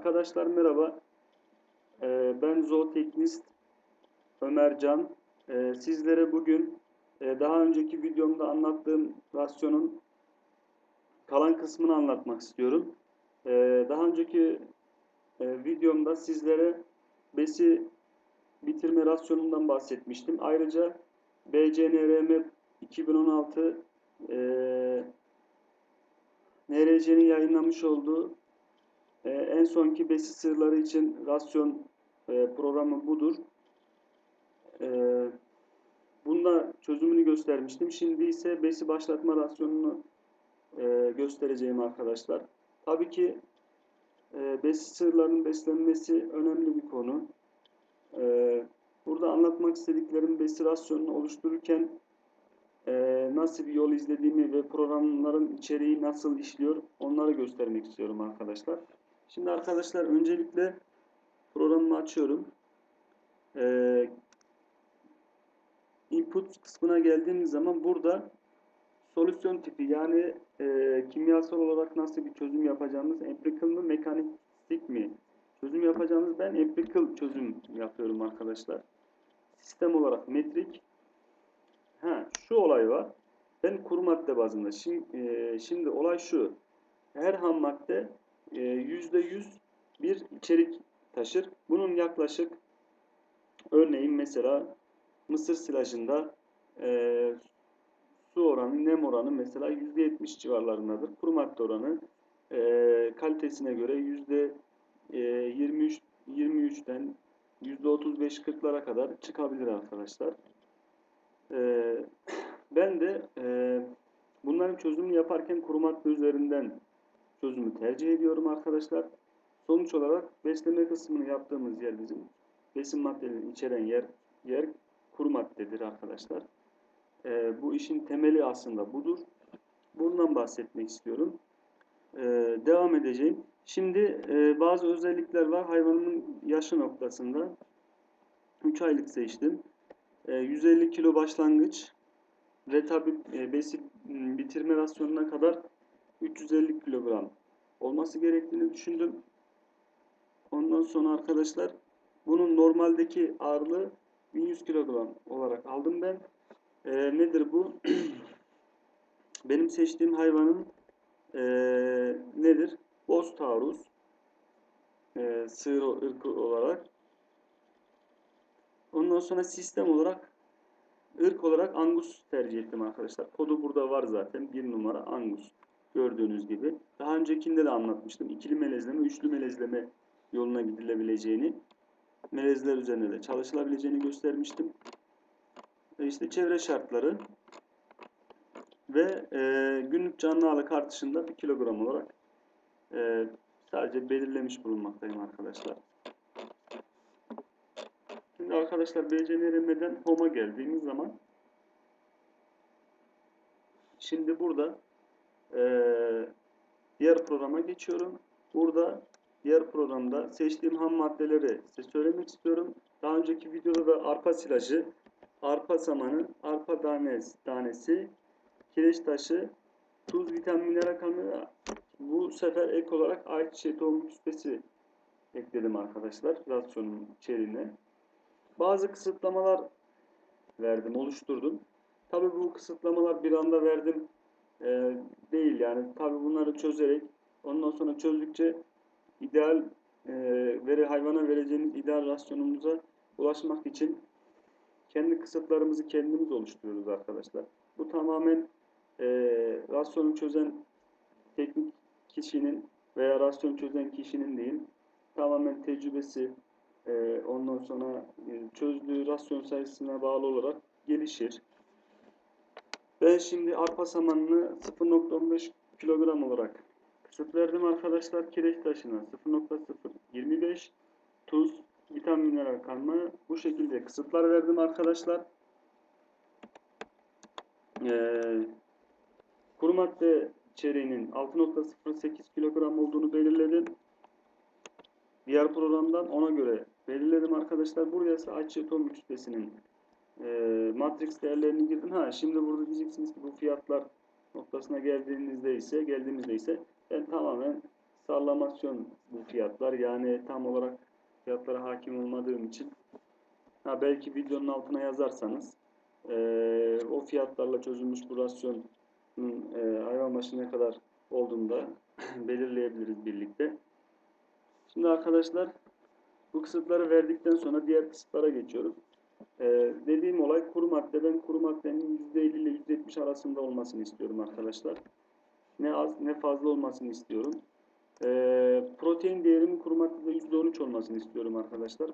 Arkadaşlar merhaba. Ee, ben zooteknist Ömercan. Ee, sizlere bugün e, daha önceki videomda anlattığım rasyonun kalan kısmını anlatmak istiyorum. Ee, daha önceki e, videomda sizlere besi bitirme rasyonundan bahsetmiştim. Ayrıca BCNRM 2016 e, NRC'nin yayınlamış olduğu e, en sonki besi sığırları için rasyon e, programı budur. E, bunda çözümünü göstermiştim. Şimdi ise besi başlatma rasyonunu e, göstereceğim arkadaşlar. Tabii ki e, besi sığırların beslenmesi önemli bir konu. E, burada anlatmak istediklerim besi rasyonunu oluştururken e, nasıl bir yol izlediğimi ve programların içeriği nasıl işliyor onları göstermek istiyorum arkadaşlar. Şimdi arkadaşlar öncelikle programımı açıyorum. Ee, input kısmına geldiğimiz zaman burada solüsyon tipi yani e, kimyasal olarak nasıl bir çözüm yapacağımız empirical mı mekanistik mi çözüm yapacağımız ben empirical çözüm yapıyorum arkadaşlar. Sistem olarak metrik. Ha, şu olay var. Ben kuru madde bazında. Şimdi, e, şimdi olay şu. Her ham madde %100 bir içerik taşır. Bunun yaklaşık örneğin mesela mısır silajında e, su oranı, nem oranı mesela %70 civarlarındadır. Kuru madde oranı e, kalitesine göre %23 23'ten %35-40'lara kadar çıkabilir arkadaşlar. E, ben de e, bunların çözümünü yaparken kuru madde üzerinden çözümü tercih ediyorum arkadaşlar. Sonuç olarak besleme kısmını yaptığımız yer bizim besin maddelerini içeren yer yer kuru maddedir arkadaşlar. Ee, bu işin temeli aslında budur. Bundan bahsetmek istiyorum. Ee, devam edeceğim. Şimdi e, bazı özellikler var. Hayvanın yaşı noktasında 3 aylık seçtim. E, 150 kilo başlangıç ve tabi e, besi bitirme rasyonuna kadar 350 kilogram olması gerektiğini düşündüm. Ondan sonra arkadaşlar bunun normaldeki ağırlığı 1100 kilogram olarak aldım ben. Ee, nedir bu? Benim seçtiğim hayvanın e, nedir? Boz taarruz e, sığır ırkı olarak. Ondan sonra sistem olarak ırk olarak Angus tercih ettim arkadaşlar. Kodu burada var zaten. Bir numara Angus. Gördüğünüz gibi. Daha öncekinde de anlatmıştım. İkili melezleme, üçlü melezleme yoluna gidilebileceğini, melezler üzerine de çalışılabileceğini göstermiştim. E işte çevre şartları ve e, günlük canlı ağırlık artışında bir kilogram olarak e, sadece belirlemiş bulunmaktayım arkadaşlar. Şimdi arkadaşlar BCNRM'den HOM'a geldiğimiz zaman şimdi burada ee, diğer programa geçiyorum. Burada diğer programda seçtiğim ham maddeleri size söylemek istiyorum. Daha önceki videoda da arpa silajı, arpa samanı, arpa tanesi, tanesi kireç taşı, tuz, vitamin, mineral bu sefer ek olarak ayçiçeği tohum küspesi ekledim arkadaşlar rasyonun içeriğine. Bazı kısıtlamalar verdim, oluşturdum. Tabi bu kısıtlamalar bir anda verdim e, değil yani. Tabi bunları çözerek ondan sonra çözdükçe ideal e, veri hayvana vereceğimiz ideal rasyonumuza ulaşmak için kendi kısıtlarımızı kendimiz oluşturuyoruz arkadaşlar. Bu tamamen e, rasyonu çözen teknik kişinin veya rasyon çözen kişinin değil, tamamen tecrübesi, e, ondan sonra e, çözdüğü rasyon sayısına bağlı olarak gelişir. Ben şimdi arpa samanını 0.15 kilogram olarak kısıt verdim arkadaşlar. Kireç taşına 0.025 tuz, vitamin mineral kanma bu şekilde kısıtlar verdim arkadaşlar. Ee, kuru madde içeriğinin 6.08 kilogram olduğunu belirledim. Diğer programdan ona göre belirledim arkadaşlar. Buraya ise ayçiçeği tohum kütlesinin e, matrix değerlerini girdim. Ha şimdi burada diyeceksiniz ki bu fiyatlar noktasına geldiğinizde ise geldiğimizde ise ben tamamen sallamasyon bu fiyatlar. Yani tam olarak fiyatlara hakim olmadığım için ha belki videonun altına yazarsanız eee, o fiyatlarla çözülmüş bu rasyonun eee hayvan başı ne kadar olduğunu da belirleyebiliriz birlikte. Şimdi arkadaşlar bu kısıtları verdikten sonra diğer kısıtlara geçiyoruz. Ee, dediğim olay kuru madde. Ben kuru maddenin %50 ile %70 arasında olmasını istiyorum arkadaşlar. Ne az ne fazla olmasını istiyorum. Ee, protein değerimin kuru maddede %13 olmasını istiyorum arkadaşlar.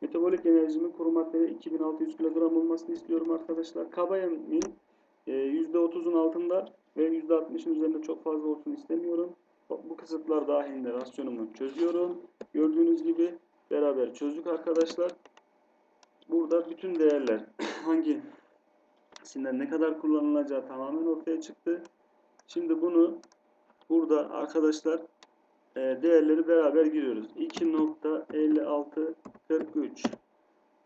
Metabolik enerjimin kuru maddede 2600 kilogram olmasını istiyorum arkadaşlar. Kaba yemin e, %30'un altında ve %60'ın üzerinde çok fazla olsun istemiyorum. Bu kısıtlar dahilinde rasyonumu çözüyorum. Gördüğünüz gibi beraber çözdük arkadaşlar. Burada bütün değerler hangisinden ne kadar kullanılacağı tamamen ortaya çıktı. Şimdi bunu burada arkadaşlar e, değerleri beraber giriyoruz. 2.5643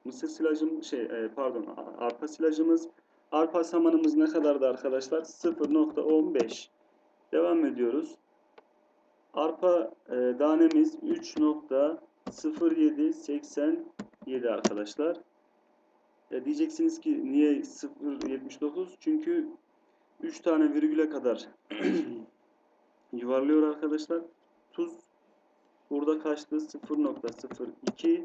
Mısır silajım şey e, pardon arpa silajımız arpa samanımız ne kadardı arkadaşlar? 0.15 Devam ediyoruz. Arpa e, danemiz 3.0787 arkadaşlar. E, diyeceksiniz ki niye 0.79? Çünkü 3 tane virgüle kadar yuvarlıyor arkadaşlar. Tuz burada kaçtı? 0.02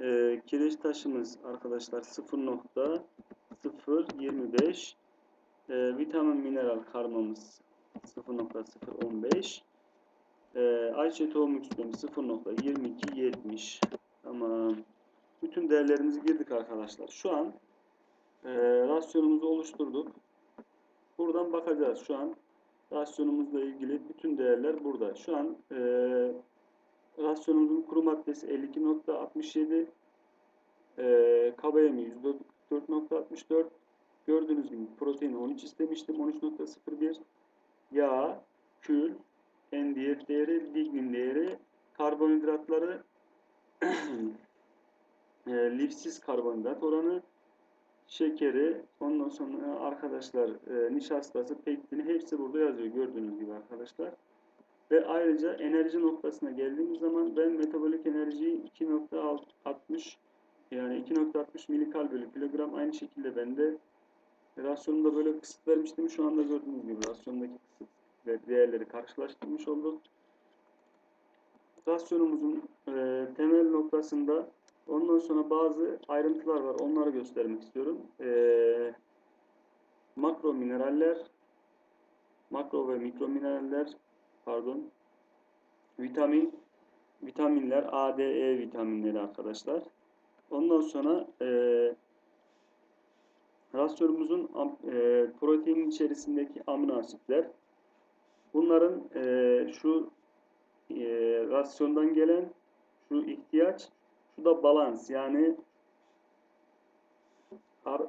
e, kireç taşımız arkadaşlar 0.025 e, vitamin mineral karmamız 0.015 e, ayçiçeği tohum yükselimi 0.2270 Tamam. Bütün değerlerimizi girdik arkadaşlar. Şu an e, rasyonumuzu oluşturduk. Buradan bakacağız. Şu an rasyonumuzla ilgili bütün değerler burada. Şu an e, rasyonumuzun kuru maddesi 52.67 e, yemeği 4.64 gördüğünüz gibi protein 13 istemiştim 13.01 yağ, kül, NDF değeri, lignin değeri, karbonhidratları e, lifsiz karbonhidrat oranı, şekeri, ondan sonra arkadaşlar e, nişastası, pektini hepsi burada yazıyor gördüğünüz gibi arkadaşlar. Ve ayrıca enerji noktasına geldiğimiz zaman ben metabolik enerjiyi 2.60 yani 2.60 milikal bölü kilogram aynı şekilde ben de rasyonumda böyle kısıt vermiştim. Şu anda gördüğünüz gibi rasyondaki kısıt ve değerleri karşılaştırmış olduk. Rasyonumuzun e, temel noktasında ondan sonra bazı ayrıntılar var. Onları göstermek istiyorum. E, makro mineraller makro ve mikro mineraller pardon vitamin vitaminler A, D, E vitaminleri arkadaşlar. Ondan sonra e, rasyonumuzun e, proteinin içerisindeki amino asitler. Bunların e, şu e, rasyondan gelen şu ihtiyaç, şu da balans yani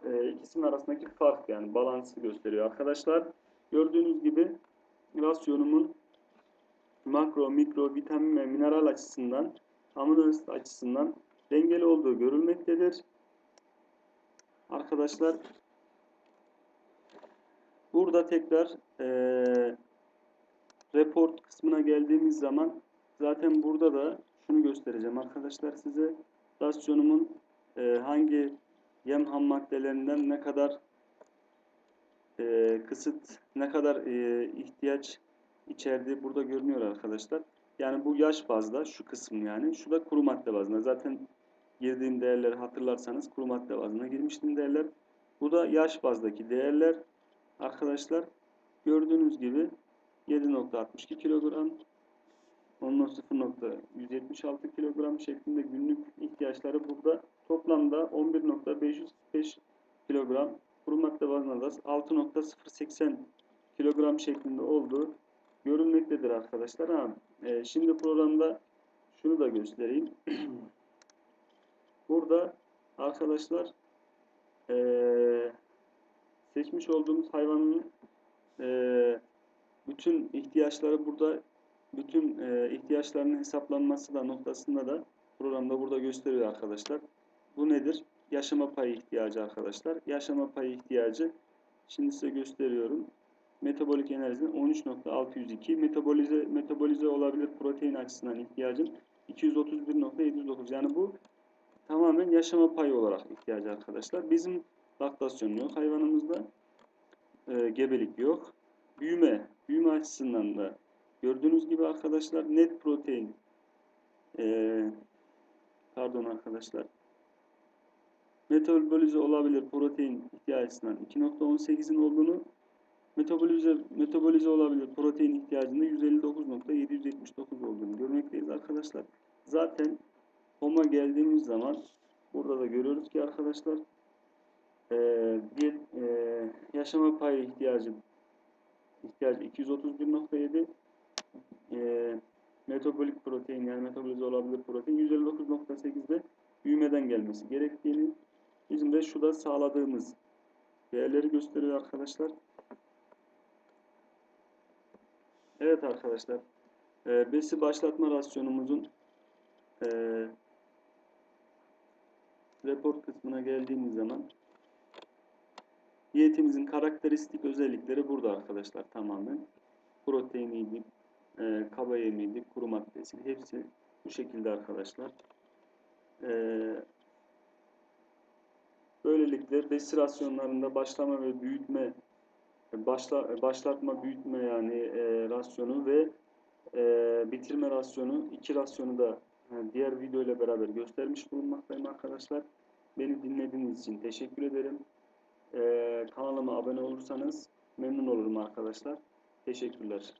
e, ikisinin arasındaki fark yani balansı gösteriyor arkadaşlar. Gördüğünüz gibi rasyonumun makro, mikro, vitamin ve mineral açısından, amino asit açısından dengeli olduğu görülmektedir. Arkadaşlar burada tekrar eee report kısmına geldiğimiz zaman zaten burada da şunu göstereceğim arkadaşlar size. Rasyonumun eee, hangi yem ham maddelerinden ne kadar eee, kısıt, ne kadar eee, ihtiyaç içerdiği burada görünüyor arkadaşlar. Yani bu yaş bazda şu kısım yani. Şu da kuru madde bazında. Zaten girdiğim değerleri hatırlarsanız kuru madde bazına girmiştim değerler. Bu da yaş bazdaki değerler. Arkadaşlar gördüğünüz gibi 7.62 kilogram ondan 0.176 kilogram şeklinde günlük ihtiyaçları burada toplamda 11.505 kilogram kuru madde bazına da 6.080 kilogram şeklinde olduğu görülmektedir arkadaşlar. Ha, e, şimdi programda şunu da göstereyim. Burada arkadaşlar eee, seçmiş olduğumuz hayvanın eee, bütün ihtiyaçları burada bütün eee, ihtiyaçlarının hesaplanması da noktasında da programda burada gösteriyor arkadaşlar. Bu nedir? Yaşama payı ihtiyacı arkadaşlar. Yaşama payı ihtiyacı şimdi size gösteriyorum. metabolik enerjinin 13.602 metabolize metabolize olabilir protein açısından ihtiyacın 231.709 yani bu tamamen yaşama payı olarak ihtiyacı arkadaşlar. Bizim laktasyon yok hayvanımızda. Ee, gebelik yok. Büyüme, büyüme açısından da gördüğünüz gibi arkadaşlar net protein ee, pardon arkadaşlar metabolize olabilir protein ihtiyacından 2.18'in olduğunu metabolize metabolize olabilir protein ihtiyacında 159.779 olduğunu görmekteyiz arkadaşlar. Zaten HOM'a geldiğimiz zaman burada da görüyoruz ki arkadaşlar eee diyet, eee, yaşama payı ihtiyacı ihtiyacı 231.7 eee metabolik protein yani metabolize olabilir protein 159.8'de büyümeden gelmesi gerektiğini bizim de şurada sağladığımız değerleri gösteriyor arkadaşlar. Evet arkadaşlar. E, besi başlatma rasyonumuzun e, report kısmına geldiğimiz zaman diyetimizin karakteristik özellikleri burada arkadaşlar tamamen. Proteiniydi, e, kaba yemeğiydi, kuru maddesi hepsi bu şekilde arkadaşlar. E, böylelikle besi rasyonlarında başlama ve büyütme başla, başlatma büyütme yani e, rasyonu ve e, bitirme rasyonu iki rasyonu da e, diğer video ile beraber göstermiş bulunmaktayım arkadaşlar. Beni dinlediğiniz için teşekkür ederim. E, kanalıma abone olursanız memnun olurum arkadaşlar. Teşekkürler.